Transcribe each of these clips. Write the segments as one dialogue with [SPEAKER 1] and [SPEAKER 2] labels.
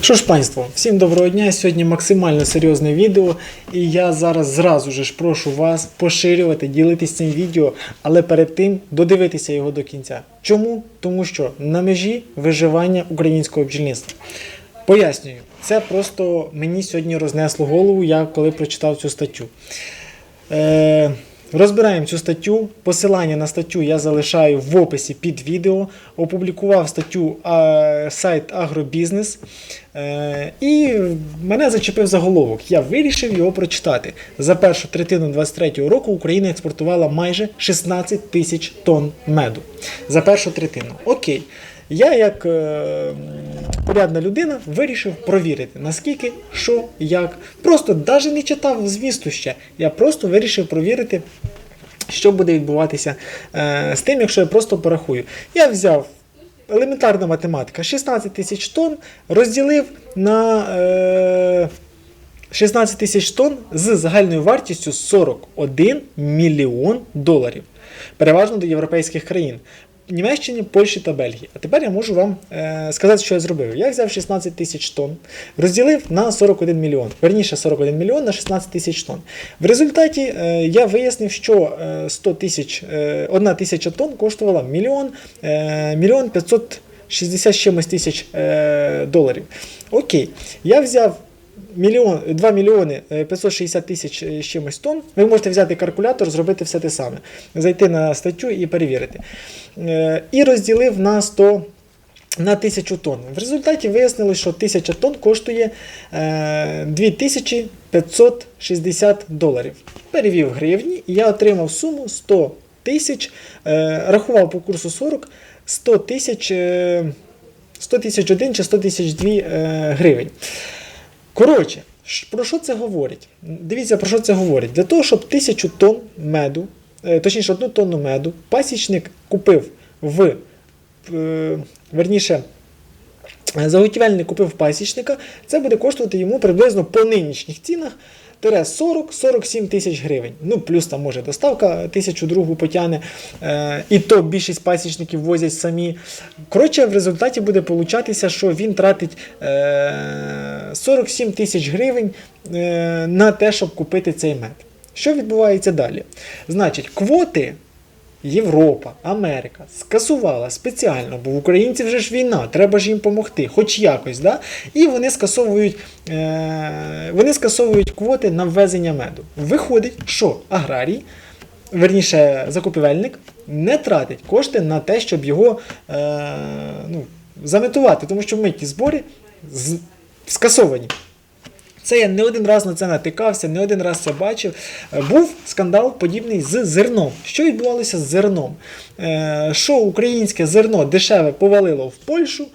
[SPEAKER 1] Що ж, панство, всім доброго дня. Сьогодні максимально серйозне відео, і я зараз зразу ж прошу вас поширювати, ділитися цим відео, але перед тим додивитися його до кінця. Чому? Тому що на межі виживання українського бджільництва. Пояснюю, це просто мені сьогодні рознесло голову, я коли прочитав цю статтю. Е, розбираємо цю статтю. Посилання на статтю я залишаю в описі під відео. Опублікував статтю е, сайт Агробізнес. Е, і мене зачепив заголовок. Я вирішив його прочитати. За першу третину 2023 року Україна експортувала майже 16 тисяч тонн меду. За першу третину. Окей. Я, як е, порядна людина, вирішив провірити, наскільки, що, як. Просто навіть не читав змісту ще. Я просто вирішив провірити, що буде відбуватися е, з тим, якщо я просто порахую. Я взяв елементарна математика: 16 тисяч тонн розділив на. Е, 16 тисяч тонн з загальною вартістю 41 мільйон доларів. Переважно до європейських країн. Німеччині, Польщі та Бельгії. А тепер я можу вам е, сказати, що я зробив. Я взяв 16 тисяч тонн, розділив на 41 мільйон. Верніше 41 мільйон на 16 тисяч тонн. В результаті е, я вияснив, що е, 100 тисяч, е, 1 тисяча тонн коштувала мільйон, е, мільйон 560 з чимось тисяч е, доларів. Окей, я взяв мільйон, 2 мільйони е, 560 тисяч е, з чимось тонн. Ви можете взяти калькулятор, зробити все те саме. Зайти на статтю і перевірити. Е, І розділив на 100 на 1000 тонн. В результаті вияснили, що 1000 тонн коштує е, 2560 доларів. Перевів гривні, і я отримав суму 100 тисяч, е, рахував по курсу 40, 100 тисяч е, 100 тисяч один чи 100 тисяч дві е, гривень. Коротше, про що це говорить? Дивіться, про що це говорить. Для того, щоб тисячу тонн меду, е, точніше, одну тонну меду, пасічник купив в, е, верніше, е, заготівельник купив пасічника, це буде коштувати йому приблизно по нинішніх цінах. 40-47 тисяч гривень. Ну, плюс там може доставка тисячу другу потягне. Е, і то більшість пасічників возять самі. Коротше, в результаті буде получатися, що він тратить е, 47 тисяч гривень е, на те, щоб купити цей мед. Що відбувається далі? Значить, квоти Європа, Америка скасувала спеціально, бо в українців вже ж війна, треба ж їм допомогти, хоч якось. Да? І вони скасовують, е, вони скасовують квоти на ввезення меду. Виходить, що аграрій, верніше закупівельник, не тратить кошти на те, щоб його е, ну, заметувати, тому що митні збори з- скасовані. Це я не один раз на це натикався, не один раз це бачив. Е, Був скандал подібний з зерном. Що відбувалося з зерном? Е, Що українське зерно дешеве повалило в Польщу,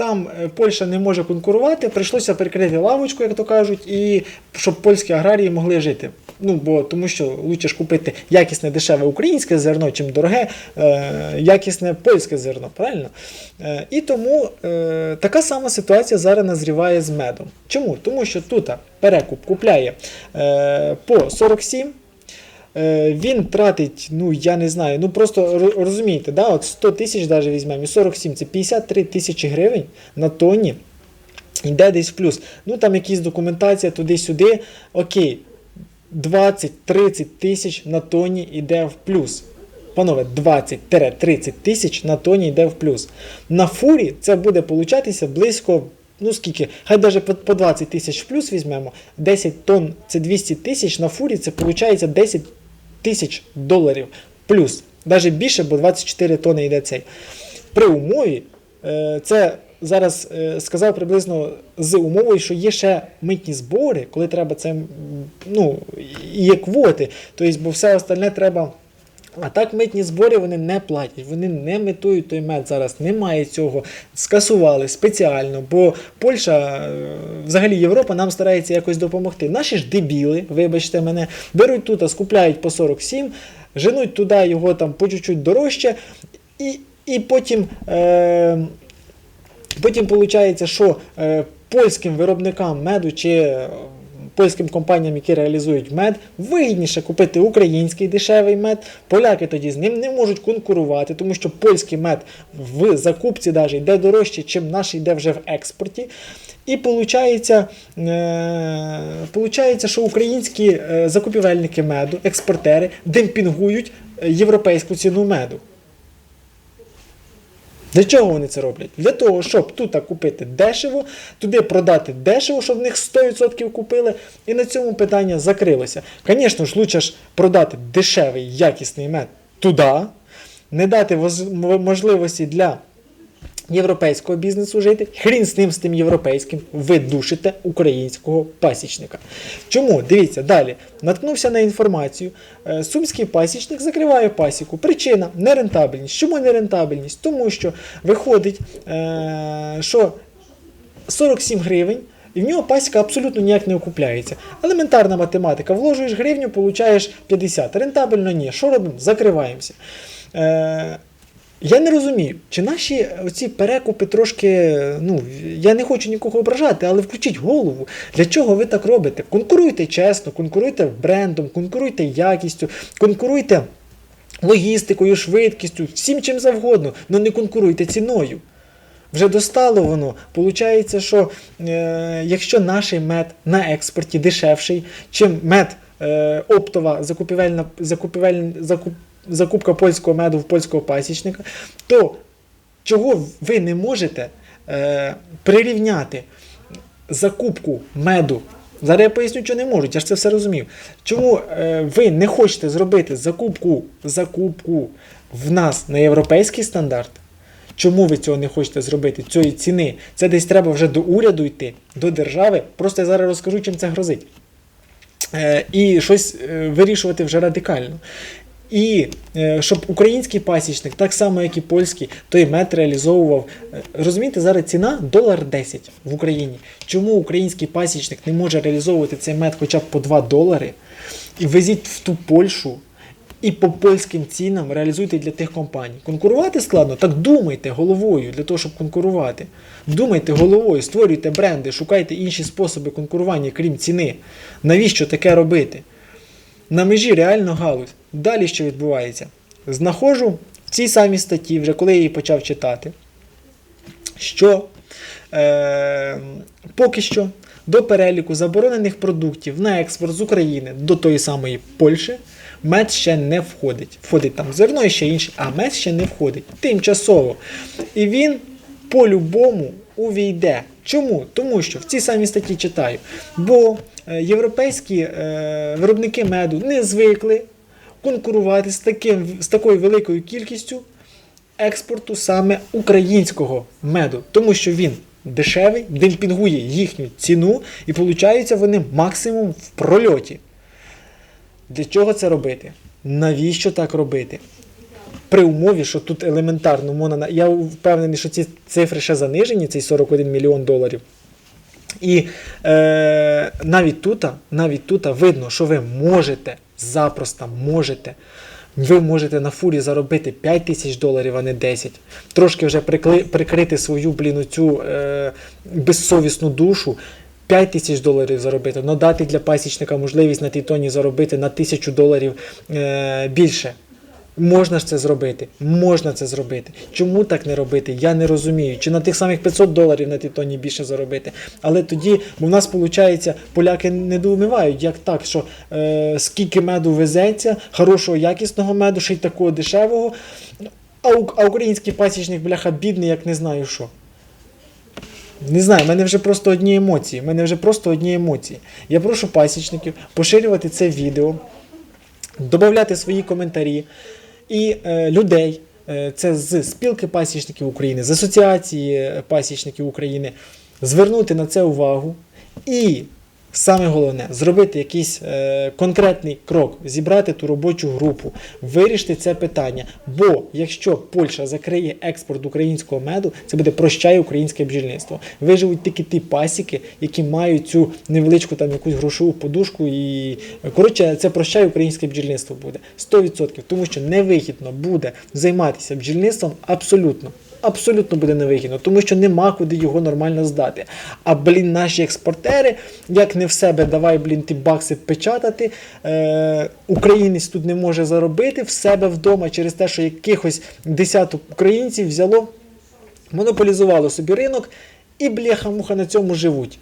[SPEAKER 1] там е, Польща не може конкурувати, прийшлося перекрити лавочку, як то кажуть, і щоб польські аграрії могли жити. Ну, бо тому що лучше ж купити якісне дешеве українське зерно, чим дороге, е, якісне польське зерно, правильно? Е, і тому е, така сама ситуація зараз назріває з медом. Чому? Тому що тут перекуп купляє е, по 47. Е, Він тратить, ну я не знаю, ну просто розумієте, да, от 100 тисяч навіть візьмемо, і 47 це 53 тисячі гривень на тонні. Йде десь в плюс. Ну там якісь документація туди-сюди. Окей, 20-30 тисяч на тонні йде в плюс. Панове, 20-30 тисяч на тонні йде в плюс. На фурі це буде получатися близько, ну скільки, хай навіть по 20 тисяч в плюс візьмемо. 10 тонн це 200 тисяч, на фурі це виходить 10 тисяч доларів плюс. Навіть більше, бо 24 тонни йде цей. При умові, е, це зараз е, сказав приблизно з умовою, що є ще митні збори, коли треба це, ну, є квоти, тобто, бо все остальне треба. А так митні збори вони не платять, вони не метують той мед зараз. Немає цього. Скасували спеціально, бо Польща, е, взагалі Європа нам старається якось допомогти. Наші ж дебіли, вибачте мене, беруть тут, а скупляють по 47, женуть туди його там по чуть-чуть дорожче, і, і потім. Е, Потім виходить, що е, польським виробникам меду чи польським компаніям, які реалізують мед, вигідніше купити український дешевий мед. Поляки тоді з ним не можуть конкурувати, тому що польський мед в закупці навіть йде дорожче, чим наш йде вже в експорті. І виходить, е, получається, що українські е, закупівельники меду, експортери, демпінгують е, європейську ціну меду. Для чого вони це роблять? Для того, щоб тут купити дешево, туди продати дешево, щоб в них 100% купили, і на цьому питання закрилося. Звісно ж, лучше ж продати дешевий, якісний мед туди, не дати можливості для європейського бізнесу жити. Хрін з ним з тим європейським, ви душите українського пасічника. Чому? Дивіться, далі. Наткнувся на інформацію. Е, Сумський пасічник закриває пасіку. Причина нерентабельність. Чому нерентабельність? Тому що виходить, е, що 47 гривень. І в нього пасіка абсолютно ніяк не окупляється. Елементарна математика. Вложуєш гривню, получаєш 50. Рентабельно ні. Що робимо? Закриваємося. Е, я не розумію, чи наші оці перекупи трошки. Ну, я не хочу нікого ображати, але включіть голову. Для чого ви так робите? Конкуруйте чесно, конкуруйте брендом, конкуруйте якістю, конкуруйте логістикою, швидкістю, всім чим завгодно, але не конкуруйте ціною. Вже достало воно. Получається, що е, якщо наш мед на експорті дешевший, чим мед е, оптова закупівельна, закупівельна, закуп, закупка польського меду в польського пасічника, то чого ви не можете е, прирівняти закупку меду? Зараз я поясню, що не можуть, я ж це все розумів. Чому е, ви не хочете зробити закупку, закупку в нас на європейський стандарт? Чому ви цього не хочете зробити? Цієї ціни? Це десь треба вже до уряду йти, до держави. Просто я зараз розкажу, чим це грозить. Е, і щось е, вирішувати вже радикально. І е, щоб український пасічник, так само як і польський, той мед реалізовував. е, Розумієте, зараз ціна долар 10 в Україні. Чому український пасічник не може реалізовувати цей мед хоча б по 2 долари? І везіть в ту Польщу і по польським цінам реалізуйте для тих компаній. Конкурувати складно? Так думайте головою для того, щоб конкурувати. Думайте головою, створюйте бренди, шукайте інші способи конкурування, крім ціни. Навіщо таке робити? На межі реально галузь. Далі що відбувається? Знаходжу в цій самій статті, вже коли я її почав читати, що е, поки що до переліку заборонених продуктів на експорт з України до тої самої Польщі мед ще не входить. Входить там зерно і ще інше, а мед ще не входить. Тимчасово. І він по-любому увійде. Чому? Тому що в цій самій статті читаю. Бо е, європейські е, виробники меду не звикли конкурувати з, таким, з такою великою кількістю експорту саме українського меду, тому що він дешевий, демпінгує їхню ціну, і получаються вони максимум в прольоті. Для чого це робити? Навіщо так робити? При умові, що тут елементарно можна. Я впевнений, що ці цифри ще занижені, цей 41 мільйон доларів. І е, навіть тут, навіть тут видно, що ви можете запросто можете. Ви можете на фурі заробити 5 тисяч доларів, а не 10. Трошки вже прикрити свою блін, цю е, безсовісну душу. 5 тисяч доларів заробити, але дати для пасічника можливість на тій тоні заробити на тисячу доларів е, більше. Можна ж це зробити, можна це зробити. Чому так не робити? Я не розумію. Чи на тих самих 500 доларів на тій тоні більше заробити. Але тоді, бо в нас виходить, поляки недоумівають, як так, що е, скільки меду везеться, хорошого якісного меду, ще й такого дешевого. А, а український пасічник, бляха, бідний, як не знаю що. Не знаю, в мене вже просто одні емоції. В мене вже просто одні емоції. Я прошу пасічників поширювати це відео, додати свої коментарі і е, людей. е, Це з спілки пасічників України, з асоціації е, пасічників України, звернути на це увагу і саме головне зробити якийсь е, конкретний крок, зібрати ту робочу групу, вирішити це питання. Бо якщо Польща закриє експорт українського меду, це буде прощає українське бджільництво. Виживуть тільки ті пасіки, які мають цю невеличку там якусь грошову подушку, і коротше, це прощає українське бджільництво буде 100%, тому що невигідно буде займатися бджільництвом абсолютно. Абсолютно буде невигідно, тому що нема куди його нормально здати. А блін, наші експортери, як не в себе, давай, блін, ті бакси печатати. Е, українець тут не може заробити в себе вдома через те, що якихось десяток українців взяло, монополізувало собі ринок і бляха-муха на цьому живуть.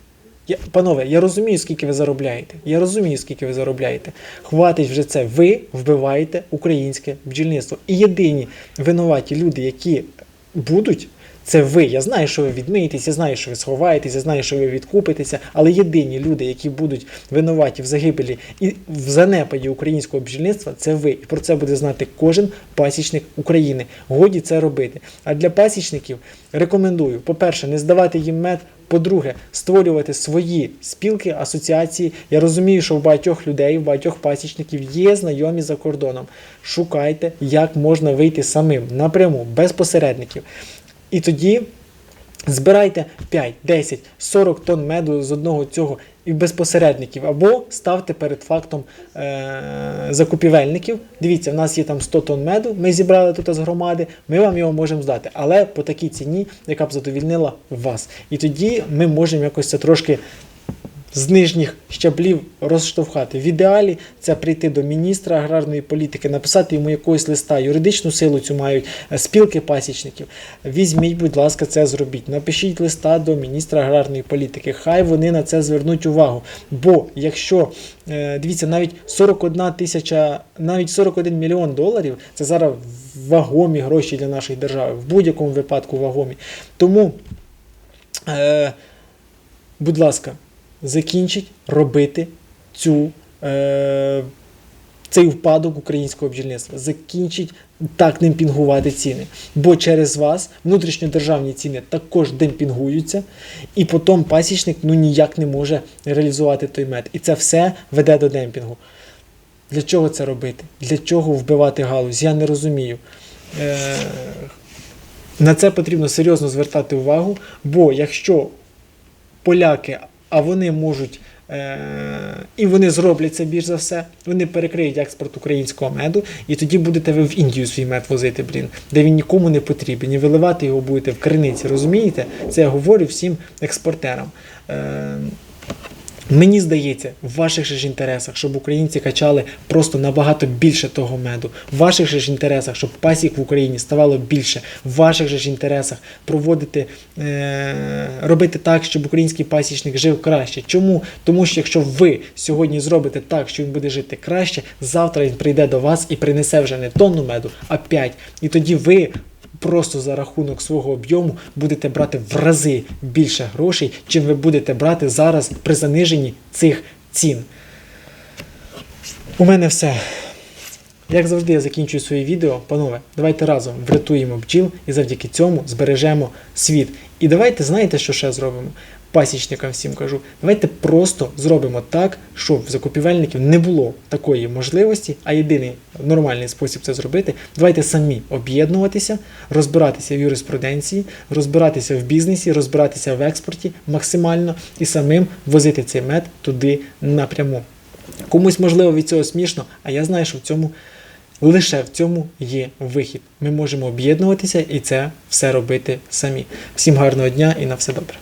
[SPEAKER 1] Я, панове, я розумію, скільки ви заробляєте. Я розумію, скільки ви заробляєте. Хватить вже це. Ви вбиваєте українське бджільництво. І єдині винуваті люди, які будуть, це ви. Я знаю, що ви відмиєтесь, я знаю, що ви сховаєтесь, я знаю, що ви відкупитеся. Але єдині люди, які будуть винуваті в загибелі і в занепаді українського бджільництва, це ви. І про це буде знати кожен пасічник України. Годі це робити. А для пасічників рекомендую, по-перше, не здавати їм мед. По-друге, створювати свої спілки, асоціації. Я розумію, що в багатьох людей, в багатьох пасічників є знайомі за кордоном. Шукайте, як можна вийти самим напряму, без посередників. І тоді збирайте 5, 10, 40 тонн меду з одного цього і без посередників, або ставте перед фактом е- закупівельників. Дивіться, в нас є там 100 тонн меду, ми зібрали тут з громади, ми вам його можемо здати, але по такій ціні, яка б задовільнила вас. І тоді ми можемо якось це трошки з нижніх щаблів розштовхати. В ідеалі це прийти до міністра аграрної політики, написати йому якогось листа, юридичну силу цю мають е, спілки пасічників. Візьміть, будь ласка, це зробіть. Напишіть листа до міністра аграрної політики. Хай вони на це звернуть увагу. Бо якщо е, дивіться, навіть 41 тисяча, навіть 41 мільйон доларів це зараз вагомі гроші для нашої держави, в будь-якому випадку вагомі. Тому. Е, Будь ласка, закінчіть робити цю, е, цей впадок українського бджільництва. Закінчіть так демпінгувати ціни. Бо через вас внутрішньодержавні ціни також демпінгуються, і потім пасічник ну, ніяк не може реалізувати той мед. І це все веде до демпінгу. Для чого це робити? Для чого вбивати галузь? Я не розумію. Е, на це потрібно серйозно звертати увагу, бо якщо поляки, а вони можуть. Е- і вони зроблять це більш за все. Вони перекриють експорт українського меду, і тоді будете ви в Індію свій мед возити, блін, де він нікому не потрібен. І виливати його будете в криниці. Розумієте? Це я говорю всім експортерам. Мені здається, в ваших же ж інтересах, щоб українці качали просто набагато більше того меду. В ваших же ж інтересах, щоб пасік в Україні ставало більше. В ваших же ж інтересах проводити, е- робити так, щоб український пасічник жив краще. Чому? Тому що якщо ви сьогодні зробите так, що він буде жити краще, завтра він прийде до вас і принесе вже не тонну меду, а 5. І тоді ви просто за рахунок свого об'єму будете брати в рази більше грошей, чим ви будете брати зараз при заниженні цих цін. У мене все. Як завжди, я закінчую своє відео. Панове, давайте разом врятуємо бджіл і завдяки цьому збережемо світ. І давайте, знаєте, що ще зробимо? Пасічникам всім кажу, давайте просто зробимо так, щоб в закупівельників не було такої можливості, а єдиний нормальний спосіб це зробити. Давайте самі об'єднуватися, розбиратися в юриспруденції, розбиратися в бізнесі, розбиратися в експорті максимально і самим возити цей мед туди напряму. Комусь можливо від цього смішно, а я знаю, що в цьому лише в цьому є вихід. Ми можемо об'єднуватися і це все робити самі. Всім гарного дня і на все добре.